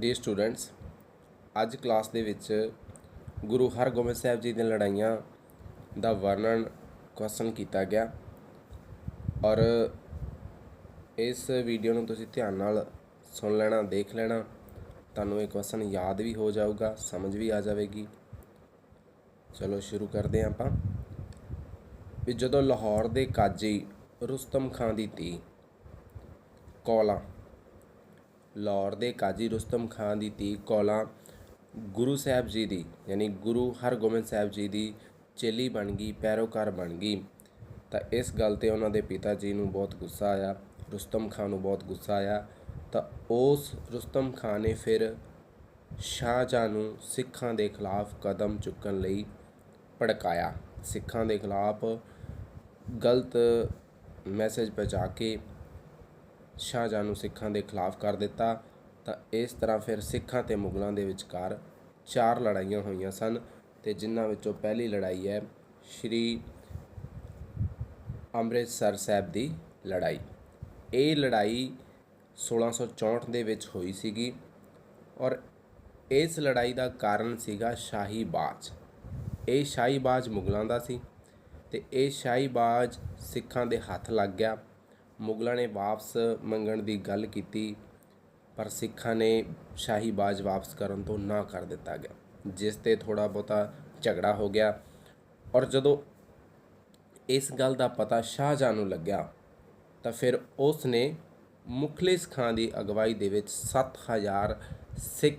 D students ਅੱਜ class ਦੇ ਵਿੱਚ ਗੁਰੂ ਹਰਗੋਬਿੰਦ ਸਾਹਿਬ ਜੀ ਦੀਆਂ ਲੜਾਈਆਂ ਦਾ ਵਰਣਨ ਕੁਐਸਚਨ ਕੀਤਾ ਗਿਆ ਔਰ ਇਸ ਵੀਡੀਓ ਨੂੰ ਤੁਸੀਂ ਧਿਆਨ ਨਾਲ ਸੁਣ ਲੈਣਾ, ਦੇਖ ਲੈਣਾ, ਤੁਹਾਨੂੰ ਇਹ ਕੁਐਸਚਨ ਯਾਦ ਵੀ ਹੋ ਜਾਊਗਾ, ਸਮਝ ਵੀ ਆ ਜਾਵੇਗੀ। ਚਲੋ ਸ਼ੁਰੂ ਕਰਦੇ ਹਾਂ ਆਪਾਂ। ਵੀ ਜਦੋਂ ਲਾਹੌਰ ਦੇ ਕਾਜੀ ਰੁਸਤਮ ਖਾਂ ਦੀ ਧੀ ਕੌਲਾ ਲਾਹੌਰ ਦੇ ਕਾਜੀ ਰੁਸਤਮ ਖਾਨ ਦੀ ਧੀ ਕੌਲਾ ਗੁਰੂ ਸਾਹਿਬ ਜੀ ਦੀ, ਯਾਨੀ ਗੁਰੂ ਹਰਗੋਬਿੰਦ ਸਾਹਿਬ ਜੀ ਦੀ ਚੇਲੀ ਬਣ ਗਈ, ਪੈਰੋਕਾਰ ਬਣ ਗਈ। ਤਾਂ ਇਸ ਗੱਲ ਤੇ ਉਹਨਾਂ ਦੇ ਪਿਤਾ ਜੀ ਨੂੰ ਬਹੁਤ ਗੁੱਸਾ ਆਇਆ, ਰੁਸਤਮ ਖਾਨ ਨੂੰ ਬਹੁਤ ਗੁੱਸਾ ਆਇਆ। ਤਾਂ ਉਸ ਰੁਸਤਮ ਖਾਨ ਨੇ ਫਿਰ ਸ਼ਾਹਜਹਾਂ ਨੂੰ ਸਿੱਖਾਂ ਦੇ ਖਿਲਾਫ ਕਦਮ ਚੁੱਕਣ ਲਈ ਭੜਕਾਇਆ। ਸਿੱਖਾਂ ਦੇ ਖਿਲਾਫ ਗਲਤ ਮੈਸੇਜ ਪਹੁੰਚਾ ਕੇ ਸ਼ਾਹਜਹਾਂ ਨੂੰ ਸਿੱਖਾਂ ਦੇ ਖਿਲਾਫ ਕਰ ਦਿੱਤਾ, ਤਾਂ ਇਸ ਤਰ੍ਹਾਂ ਫਿਰ ਸਿੱਖਾਂ ਤੇ ਮੁਗਲਾਂ ਦੇ ਵਿਚਕਾਰ ਚਾਰ ਲੜਾਈਆਂ ਹੋਈਆਂ ਸਨ ਤੇ ਜਿਨ੍ਹਾਂ ਵਿੱਚੋਂ ਪਹਿਲੀ ਲੜਾਈ ਹੈ ਸ਼੍ਰੀ ਅੰਮ੍ਰਿਤਸਰ ਸਾਹਿਬ ਦੀ ਲੜਾਈ। ਇਹ ਲੜਾਈ 1664 ਦੇ ਵਿੱਚ ਹੋਈ ਸੀਗੀ ਔਰ ਇਸ ਲੜਾਈ ਦਾ ਕਾਰਨ ਸੀਗਾ ਸ਼ਾਹੀ ਬਾਜ। ਇਹ ਸ਼ਾਹੀ ਬਾਜ ਮੁਗਲਾਂ ਦਾ ਸੀ ਤੇ ਇਹ ਸ਼ਾਹੀ ਬਾਜ ਸਿੱਖਾਂ ਦੇ ਹੱਥ ਲੱਗ ਗਿਆ ਮੁਗਲਾਂ ਨੇ ਵਾਪਸ ਮੰਗਣ ਦੀ ਗੱਲ ਕੀਤੀ, ਪਰ ਸਿੱਖਾਂ ਨੇ ਸ਼ਾਹੀ ਬਾਜ ਵਾਪਸ ਕਰਨ ਤੋਂ ਨਾ ਕਰ ਦਿੱਤਾ ਗਿਆ, ਜਿਸ ਤੇ ਥੋੜਾ ਬਹੁਤਾ ਝਗੜਾ ਹੋ ਗਿਆ। ਔਰ ਜਦੋਂ ਇਸ ਗੱਲ ਦਾ ਪਤਾ ਸ਼ਾਹਜਹਾਂ ਨੂੰ ਲੱਗਿਆ, ਤਾਂ ਫਿਰ ਉਸ ਨੇ ਮੁਖਲਿਸ ਖਾਨ ਦੀ ਅਗਵਾਈ ਦੇ ਵਿੱਚ 7000 ਸਿੱਖ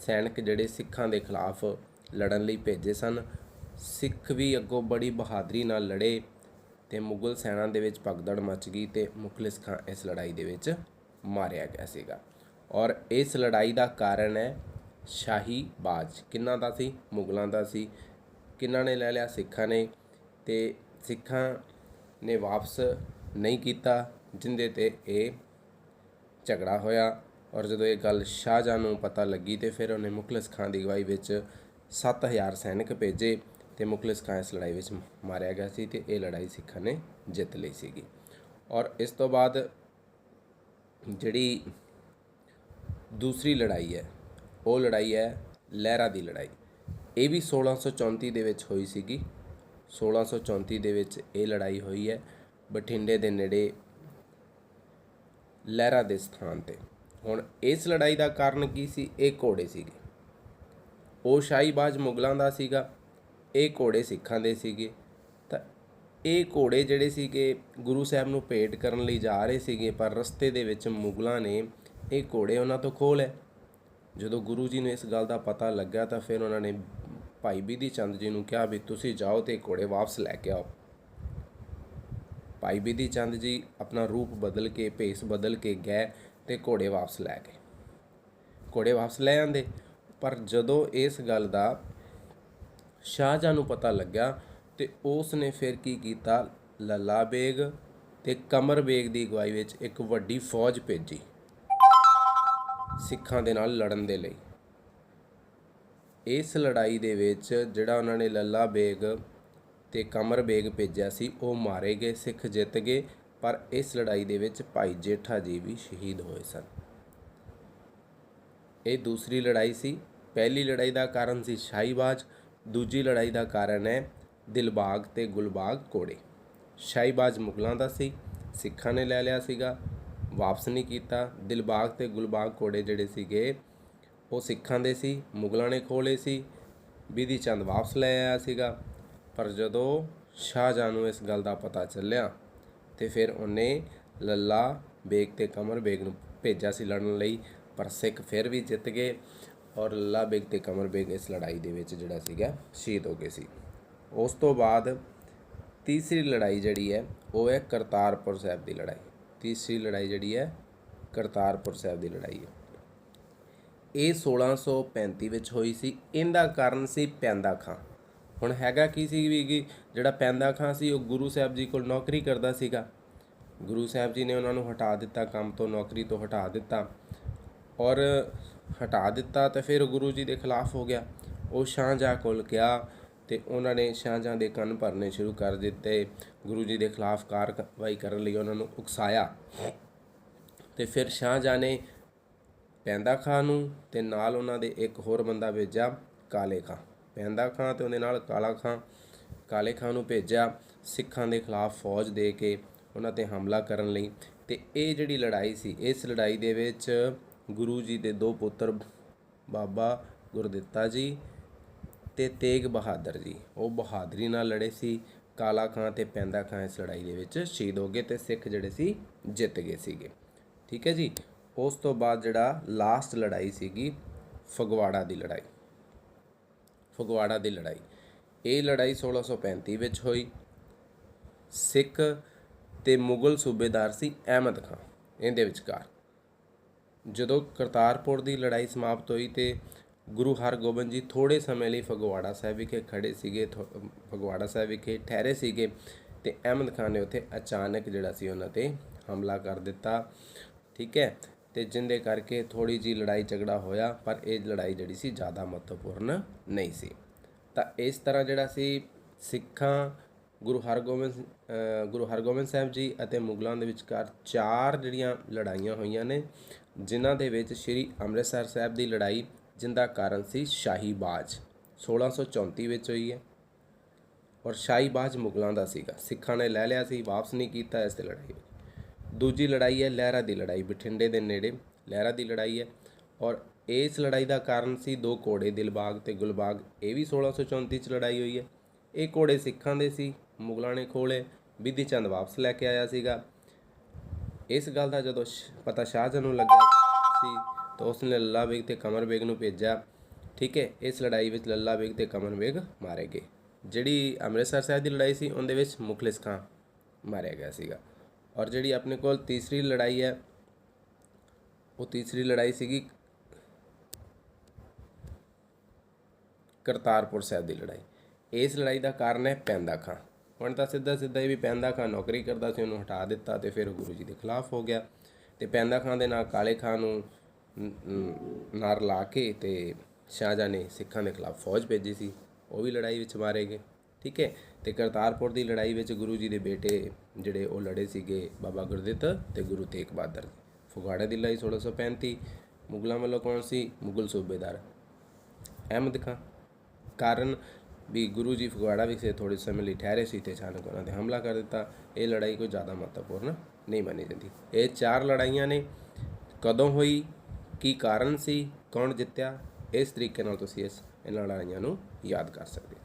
ਸੈਨਿਕ ਜਿਹੜੇ ਸਿੱਖਾਂ ਦੇ ਖਿਲਾਫ ਲੜਨ ਲਈ ਭੇਜੇ ਸਨ। ਸਿੱਖ ਵੀ ਅੱਗੋਂ ਬੜੀ ਬਹਾਦਰੀ ਨਾਲ ਲੜੇ। ਤੇ ਮੁਗਲ ਸੈਨਾ ਦੇ ਵਿੱਚ ਭਗਦੜ ਮਚ ਗਈ ਤੇ ਮੁਖਲਿਸ ਖਾਂ ਇਸ ਲੜਾਈ ਦੇ ਵਿੱਚ ਮਾਰਿਆ ਗਿਆ ਸੀਗਾ। ਔਰ ਇਸ ਲੜਾਈ ਦਾ ਕਾਰਨ ਹੈ ਸ਼ਾਹੀ ਬਾਜ। ਕਿੰਨਾ ਦਾ ਸੀ? ਮੁਗਲਾਂ ਦਾ ਸੀ। ਕਿੰਨਾ ਨੇ ਲੈ ਲਿਆ? ਸਿੱਖਾਂ ਨੇ। ਤੇ ਸਿੱਖਾਂ ਨੇ ਵਾਪਸ ਨਹੀਂ ਕੀਤਾ, ਜਿੰਦੇ ਤੇ ਇਹ ਝਗੜਾ ਹੋਇਆ। ਔਰ ਜਦੋਂ ਇਹ ਗੱਲ ਸ਼ਾਹਜਹਾਂ ਨੂੰ ਪਤਾ ਲੱਗੀ ਤੇ ਫਿਰ ਉਹਨੇ ਮੁਖਲਿਸ ਖਾਨ ਦੀ ਅਗਵਾਈ ਵਿੱਚ 7000 ਸੈਨਿਕ ਭੇਜੇ। ਤੇ ਮੁਖਲਿਸ ਖਾਨ ਇਸ ਲੜਾਈ ਵਿੱਚ ਮਾਰਿਆ ਗਿਆ ਸੀ ਤੇ ਇਹ ਲੜਾਈ ਸਿੱਖਾਂ ਨੇ ਜਿੱਤ ਲਈ ਸੀਗੀ ਔਰ ਇਸ ਤੋਂ ਬਾਅਦ ਜਿਹੜੀ ਦੂਸਰੀ ਲੜਾਈ ਹੈ ਉਹ ਲੜਾਈ ਹੈ ਲਹਿਰਾ ਦੀ ਲੜਾਈ ਇਹ ਵੀ 1634 ਦੇ ਵਿੱਚ ਹੋਈ ਸੀਗੀ 1634 ਦੇ ਵਿੱਚ ਇਹ ਲੜਾਈ ਹੋਈ ਹੈ ਬਠਿੰਡੇ ਦੇ ਨੇੜੇ ਲਹਿਰਾ ਦੇ ਸਥਾਨ ਤੇ ਹੁਣ ਇਸ ਲੜਾਈ ਦਾ ਕਾਰਨ ਕੀ ਸੀ ਇਹ ਘੋੜੇ ਸੀਗੇ ਉਹ ਸ਼ਾਹੀਬਾਜ਼ ਮੁਗਲਾਂ ਦਾ ਸੀਗਾ ਇਹ ਘੋੜੇ ਸਿੱਖਾਂ ਦੇ ਸੀਗੇ। ਤਾਂ ਇਹ ਘੋੜੇ ਜਿਹੜੇ ਸੀਗੇ, ਗੁਰੂ ਸਾਹਿਬ ਨੂੰ ਭੇਟ ਕਰਨ ਲਈ ਜਾ ਰਹੇ ਸੀਗੇ, ਪਰ ਰਸਤੇ ਦੇ ਵਿੱਚ ਮੁਗਲਾਂ ਨੇ ਇਹ ਘੋੜੇ ਉਹਨਾਂ ਤੋਂ ਖੋਹ ਲਏ। ਜਦੋਂ ਗੁਰੂ ਜੀ ਨੂੰ ਇਸ ਗੱਲ ਦਾ ਪਤਾ ਲੱਗਾ ਤਾਂ ਫਿਰ ਉਹਨਾਂ ਨੇ ਭਾਈ ਬੀਦੀ ਚੰਦ ਜੀ ਨੂੰ ਕਿਹਾ ਵੀ ਤੁਸੀਂ ਜਾਓ ਤੇ ਘੋੜੇ ਵਾਪਸ ਲੈ ਕੇ ਆਓ। ਭਾਈ ਬੀਦੀ ਚੰਦ ਜੀ ਆਪਣਾ ਰੂਪ ਬਦਲ ਕੇ, ਭੇਸ ਬਦਲ ਕੇ ਗਏ ਤੇ ਘੋੜੇ ਵਾਪਸ ਲੈ ਗਏ। ਘੋੜੇ ਵਾਪਸ ਲੈ ਆਂਦੇ। ਪਰ ਜਦੋਂ ਇਸ ਗੱਲ ਦਾ ਸ਼ਾਹਜਹਾਂ ਨੂੰ ਪਤਾ ਲੱਗਾ ਤੇ ਉਸ ਨੇ ਫਿਰ ਕੀ ਕੀਤਾ? ਲੱਲਾ ਬੇਗ ਤੇ ਕਮਰ ਬੇਗ ਦੀ ਅਗਵਾਈ ਵਿੱਚ ਇੱਕ ਵੱਡੀ ਫੌਜ ਭੇਜੀ। ਸਿੱਖਾਂ ਦੇ ਨਾਲ ਲੜਨ ਦੇ ਲਈ। ਇਸ ਲੜਾਈ ਦੇ ਵਿੱਚ ਜਿਹੜਾ ਉਹਨਾਂ ਨੇ ਲੱਲਾ ਬੇਗ ਤੇ ਕਮਰ ਬੇਗ ਭੇਜਿਆ ਸੀ, ਉਹ ਮਾਰੇ ਗਏ, ਸਿੱਖ ਜਿੱਤ ਗਏ, ਪਰ ਇਸ ਲੜਾਈ ਦੇ ਵਿੱਚ ਭਾਈ ਜੇਠਾ ਜੀ ਵੀ ਸ਼ਹੀਦ ਹੋਏ ਸਨ। ਇਹ ਦੂਸਰੀ ਲੜਾਈ ਸੀ। ਪਹਿਲੀ ਲੜਾਈ ਦਾ ਕਾਰਨ ਸੀ ਸ਼ਾਹੀਬਾਜ਼ ਦੂਜੀ ਲੜਾਈ ਦਾ ਕਾਰਨ ਹੈ ਦਿਲਬਾਗ ਤੇ ਗੁਲਬਾਗ ਕੋੜੇ। ਸ਼ਾਹੀਬਾਜ਼ ਮੁਗਲਾਂ ਦਾ ਸੀ, ਸਿੱਖਾਂ ਨੇ ਲੈ ਲਿਆ ਸੀਗਾ, ਵਾਪਸ ਨਹੀਂ ਕੀਤਾ। ਦਿਲਬਾਗ ਤੇ ਗੁਲਬਾਗ ਕੋੜੇ ਜਿਹੜੇ ਸੀਗੇ, ਉਹ ਸਿੱਖਾਂ ਦੇ ਸੀ, ਮੁਗਲਾਂ ਨੇ ਖੋਲੇ ਸੀ ਬੀਦੀ ਚੰਦ ਵਾਪਸ ਲੈ ਆਇਆ ਸੀਗਾ। ਪਰ ਜਦੋਂ ਸ਼ਾਹਜਹਾਂ ਨੂੰ ਇਸ ਗੱਲ ਦਾ ਪਤਾ ਚੱਲਿਆ ਤੇ ਫਿਰ ਉਹਨੇ ਲੱਲਾ ਬੇਗ ਤੇ ਕਮਰ ਬੇਗ ਨੂੰ ਭੇਜਿਆ ਸੀ ਲੜਨ ਲਈ, ਪਰ ਸਿੱਖ ਫਿਰ ਵੀ ਜਿੱਤ ਗਏ। ਔਰ ਲੱਲਾ ਬੇਗ ਤੇ ਕਮਰ ਬੇਗ ਇਸ ਲੜਾਈ ਦੇ ਵਿੱਚ ਜਿਹੜਾ ਸੀਗਾ ਸ਼ਹੀਦ ਹੋ ਗਏ ਸੀ। ਉਸ ਤੋਂ ਬਾਅਦ ਤੀਸਰੀ ਲੜਾਈ ਜਿਹੜੀ ਹੈ, ਉਹ ਹੈ ਕਰਤਾਰਪੁਰ ਸਾਹਿਬ ਦੀ ਲੜਾਈ। ਤੀਸਰੀ ਲੜਾਈ ਜਿਹੜੀ ਹੈ, ਕਰਤਾਰਪੁਰ ਸਾਹਿਬ ਦੀ ਲੜਾਈ ਹੈ। ਇਹ 1635 ਵਿੱਚ ਹੋਈ ਸੀ। ਇਹਦਾ ਕਾਰਨ ਸੀ ਪੈਂਦਾ ਖਾਂ। ਹੁਣ ਹੈਗਾ ਕੀ ਸੀ ਵੀ ਕਿ ਜਿਹੜਾ ਪੈਂਦਾ ਖਾਂ ਸੀ, ਉਹ ਗੁਰੂ ਸਾਹਿਬ ਜੀ ਕੋਲ ਨੌਕਰੀ ਕਰਦਾ ਸੀਗਾ। ਗੁਰੂ ਸਾਹਿਬ ਜੀ ਨੇ ਉਹਨਾਂ ਨੂੰ ਹਟਾ ਦਿੱਤਾ, ਕੰਮ ਤੋਂ ਨੌਕਰੀ ਤੋਂ ਹਟਾ ਦਿੱਤਾ। ਔਰ ਹਟਾ ਦਿੱਤਾ ਤਾਂ ਫਿਰ ਗੁਰੂ ਜੀ ਦੇ ਖਿਲਾਫ ਹੋ ਗਿਆ। ਉਹ ਸ਼ਾਹਜਹਾਂ ਕੋਲ ਗਿਆ ਤੇ ਉਹਨਾਂ ਨੇ ਸ਼ਾਹਜਹਾਂ ਦੇ ਕੰਨ ਭਰਨੇ ਸ਼ੁਰੂ ਕਰ ਦਿੱਤੇ। ਗੁਰੂ ਜੀ ਦੇ ਖਿਲਾਫ ਕਾਰਵਾਈ ਕਰਨ ਲਈ ਉਹਨਾਂ ਨੂੰ ਉਕਸਾਇਆ। ਤੇ ਫਿਰ ਸ਼ਾਹਜਹਾਂ ਨੇ ਪੈਂਦਾ ਖਾਂ ਨੂੰ ਤੇ ਨਾਲ ਉਹਨਾਂ ਦੇ ਇੱਕ ਹੋਰ ਬੰਦਾ ਭੇਜਿਆ ਕਾਲੇ ਖਾਂ। ਪੈਂਦਾ ਖਾਂ ਤੇ ਉਹਦੇ ਨਾਲ ਕਾਲਾ ਖਾਂ, ਕਾਲੇ ਖਾਂ ਨੂੰ ਭੇਜਿਆ ਸਿੱਖਾਂ ਦੇ ਖਿਲਾਫ ਫੌਜ ਦੇ ਕੇ ਉਹਨਾਂ ਤੇ ਹਮਲਾ ਕਰਨ ਲਈ। ਤੇ ਇਹ ਜਿਹੜੀ ਲੜਾਈ ਸੀ, ਇਸ ਲੜਾਈ ਦੇ ਵਿੱਚ ਗੁਰੂ ਜੀ ਦੇ ਦੋ ਪੁੱਤਰ ਬਾਬਾ ਗੁਰਦਿੱਤਾ ਜੀ ਤੇ ਤੇਗ ਬਹਾਦਰ ਜੀ। ਉਹ ਬਹਾਦਰੀ ਨਾਲ ਲੜੇ ਸੀ। ਕਾਲਾ ਖਾਂ ਤੇ ਪੈਂਦਾ ਖਾਂ ਇਸ ਲੜਾਈ ਦੇ ਵਿੱਚ ਸ਼ਹੀਦ ਹੋ ਗਏ ਤੇ ਸਿੱਖ ਜਿਹੜੇ ਸੀ ਜਿੱਤ ਗਏ ਸੀਗੇ। ਠੀਕ ਹੈ ਜੀ? ਉਸ ਤੋਂ ਬਾਅਦ ਜਿਹੜਾ ਲਾਸਟ ਲੜਾਈ ਸੀਗੀ, ਫਗਵਾੜਾ ਦੀ ਲੜਾਈ। ਫਗਵਾੜਾ ਦੀ ਲੜਾਈ। ਇਹ ਲੜਾਈ 1635 ਵਿੱਚ ਹੋਈ। ਸਿੱਖ ਤੇ ਮੁਗਲ ਸੂਬੇਦਾਰ ਸੀ ਅਹਿਮਦ ਖਾਂ, ਇਹਦੇ ਵਿਚਕਾਰ। ਜਦੋਂ ਕਰਤਾਰਪੁਰ ਦੀ ਲੜਾਈ ਸਮਾਪਤ ਹੋਈ ਤੇ ਗੁਰੂ ਹਰਗੋਬਿੰਦ ਜੀ ਥੋੜੇ ਸਮੇਂ ਲਈ ਫਗਵਾੜਾ ਸਾਹਿਬ ਵਿਖੇ ਖੜੇ ਸੀਗੇ, ਥੋ- ਫਗਵਾੜਾ ਸਾਹਿਬ ਵਿਖੇ ਠਹਿਰੇ ਸੀਗੇ ਤੇ ਅਹਿਮਦ ਖਾਨ ਨੇ ਉੱਥੇ ਅਚਾਨਕ ਜਿਹੜਾ ਸੀ ਉਹਨਾਂ ਤੇ ਹਮਲਾ ਕਰ ਦਿੱਤਾ, ਠੀਕ ਹੈ? ਤੇ ਜਿੰਦੇ ਕਰਕੇ ਥੋੜੀ ਜੀ ਲੜਾਈ ਝਗੜਾ ਹੋਇਆ, ਪਰ ਇਹ ਲੜਾਈ ਜਿਹੜੀ ਸੀ ਜ਼ਿਆਦਾ ਮਹੱਤਵਪੂਰਨ ਨਹੀਂ ਸੀ। ਤਾਂ ਇਸ ਤਰ੍ਹਾਂ ਜਿਹੜਾ ਸੀ ਸਿੱਖਾਂ ਗੁਰੂ ਹਰਗੋਬਿੰਦ ਅ, ਗੁਰੂ ਹਰਗੋਬਿੰਦ ਸਾਹਿਬ ਜੀ ਅਤੇ ਮੁਗਲਾਂ ਦੇ ਵਿਚਕਾਰ ਚਾਰ ਜਿਹੜੀਆਂ ਲੜਾਈਆਂ ਹੋਈਆਂ ਨੇ ਜਿਨ੍ਹਾਂ ਦੇ ਵਿੱਚ ਸ੍ਰੀ ਅੰਮ੍ਰਿਤਸਰ ਸਾਹਿਬ ਦੀ ਲੜਾਈ ਜਿੰਦਾ ਕਾਰਨ ਸੀ ਸ਼ਾਹੀ ਬਾਜ। 1634 ਵਿੱਚ ਹੋਈ ਹੈ। ਔਰ ਸ਼ਾਹੀ ਬਾਜ ਮੁਗਲਾਂ ਦਾ ਸੀਗਾ। ਸਿੱਖਾਂ ਨੇ ਲੈ ਲਿਆ ਸੀ ਵਾਪਸ ਨਹੀਂ ਕੀਤਾ ਇਸ ਤੇ ਲੜਾਈ। ਦੂਜੀ ਲੜਾਈ ਹੈ ਲਹਿਰਾ ਦੀ ਲੜਾਈ ਬਠਿੰਡੇ ਦੇ ਨੇੜੇ ਲਹਿਰਾ ਦੀ ਲੜਾਈ ਹੈ। ਔਰ ਇਸ ਲੜਾਈ ਦਾ ਕਾਰਨ ਸੀ ਦੋ ਘੋੜੇ ਦਿਲਬਾਗ ਤੇ ਗੁਲਬਾਗ। ਇਹ ਵੀ 1634 ਚ ਲੜਾਈ ਹੋਈ ਹੈ। ਇਹ ਘੋੜੇ ਸਿੱਖਾਂ ਦੇ ਸੀ। ਮੁਗਲਾਂ ਨੇ ਖੋਲੇ ਬਿਧੀ ਚੰਦ ਵਾਪਸ ਲੈ ਕੇ ਆਇਆ ਸੀਗਾ। ਇਸ ਗੱਲ ਦਾ ਜਦੋਂ ਸ਼- ਪਤਾ ਸ਼ਾਹਜਹਾਂ ਨੂੰ ਲੱਗਿਆ ਸੀ ਤਾਂ ਉਸਨੇ ਲੱਲਾ ਬੇਗ ਤੇ ਕਮਰ ਬੇਗ ਨੂੰ ਭੇਜਿਆ, ਠੀਕ ਹੈ, ਇਸ ਲੜਾਈ ਵਿੱਚ ਲੱਲਾ ਬੇਗ ਤੇ ਕਮਰ ਬੇਗ ਮਾਰੇ ਗਏ। ਜਿਹੜੀ ਅੰਮ੍ਰਿਤਸਰ ਸਾਹਿਬ ਦੀ ਲੜਾਈ ਸੀ, ਉਹਦੇ ਵਿੱਚ ਮੁਖਲਿਸ ਖਾਂ ਮਾਰਿਆ ਗਿਆ ਸੀਗਾ। ਔਰ ਜਿਹੜੀ ਆਪਣੇ ਕੋਲ ਤੀਸਰੀ ਲੜਾਈ ਹੈ, ਉਹ ਤੀਸਰੀ ਲੜਾਈ ਸੀਗੀ ਕਰਤਾਰਪੁਰ ਸਾਹਿਬ ਦੀ ਲੜਾਈ। ਇਸ ਲੜਾਈ ਦਾ ਕਾਰਨ ਹੈ ਪੈਂਦਾ ਖਾਂ। ਹੁਣ ਤਾਂ ਸਿੱਧਾ ਸਿੱਧਾ ਹੀ ਵੀ ਪੈਂਦਾ ਖਾਂ ਨੌਕਰੀ ਕਰਦਾ ਸੀ, ਉਹਨੂੰ ਹਟਾ ਦਿੱਤਾ ਤੇ ਫਿਰ ਗੁਰੂ ਜੀ ਦੇ ਖਿਲਾਫ ਹੋ ਗਿਆ। ਤੇ ਪੈਂਦਾ ਖਾਂ ਦੇ ਨਾਲ ਕਾਲੇ ਖਾਂ ਨੂੰ ਨਾਰ ਲਾ ਕੇ ਤੇ ਸ਼ਾਹਜਹਾਂ ਨੇ ਸਿੱਖਾਂ ਦੇ ਖਿਲਾਫ ਫੌਜ ਭੇਜੀ ਸੀ। ਉਹ ਵੀ ਲੜਾਈ ਵਿੱਚ ਮਾਰੇ ਗਏ, ਠੀਕ ਹੈ? ਤੇ ਕਰਤਾਰਪੁਰ ਦੀ ਲੜਾਈ ਵਿੱਚ ਗੁਰੂ ਜੀ ਦੇ ਬੇਟੇ ਜਿਹੜੇ ਉਹ ਲੜੇ ਸੀਗੇ ਬਾਬਾ ਗੁਰਦਿੱਤ ਤੇ ਗੁਰੂ ਤੇਗ ਬਹਾਦਰ ਜੀ। ਦੀ ਲੜਾਈ 1635 ਮੁਗਲਾਂ ਵੱਲੋਂ ਕੌਣ ਸੀ? ਮੁਗਲ ਸੂਬੇਦਾਰ। ਅਹਿਮਦ ਖਾਂ। ਕਾਰਨ ਵੀ ਗੁਰੂ ਜੀ ਫਗਵਾੜਾ ਵਿਖੇ ਥੋੜੇ ਸਮੇਂ ਲਈ ਠਹਿਰੇ ਸੀ ਤੇ ਅਚਾਨਕ ਉਹਨਾਂ ਤੇ ਹਮਲਾ ਕਰ ਦਿੱਤਾ। ਇਹ ਲੜਾਈ ਕੋਈ ਜ਼ਿਆਦਾ ਮਹੱਤਵਪੂਰਨ ਨਹੀਂ ਮੰਨੀ ਜਾਂਦੀ। ਇਹ ਚਾਰ ਲੜਾਈਆਂ ਨੇ। ਕਦੋਂ ਹੋਈ? ਕੀ ਕਾਰਨ ਸੀ? ਕੌਣ ਜਿੱਤਿਆ? ਇਸ ਤਰੀਕੇ ਨਾਲ ਤੁਸੀਂ ਇਸ ਇਹਨਾਂ ਲੜਾਈਆਂ ਨੂੰ ਯਾਦ ਕਰ ਸਕਦੇ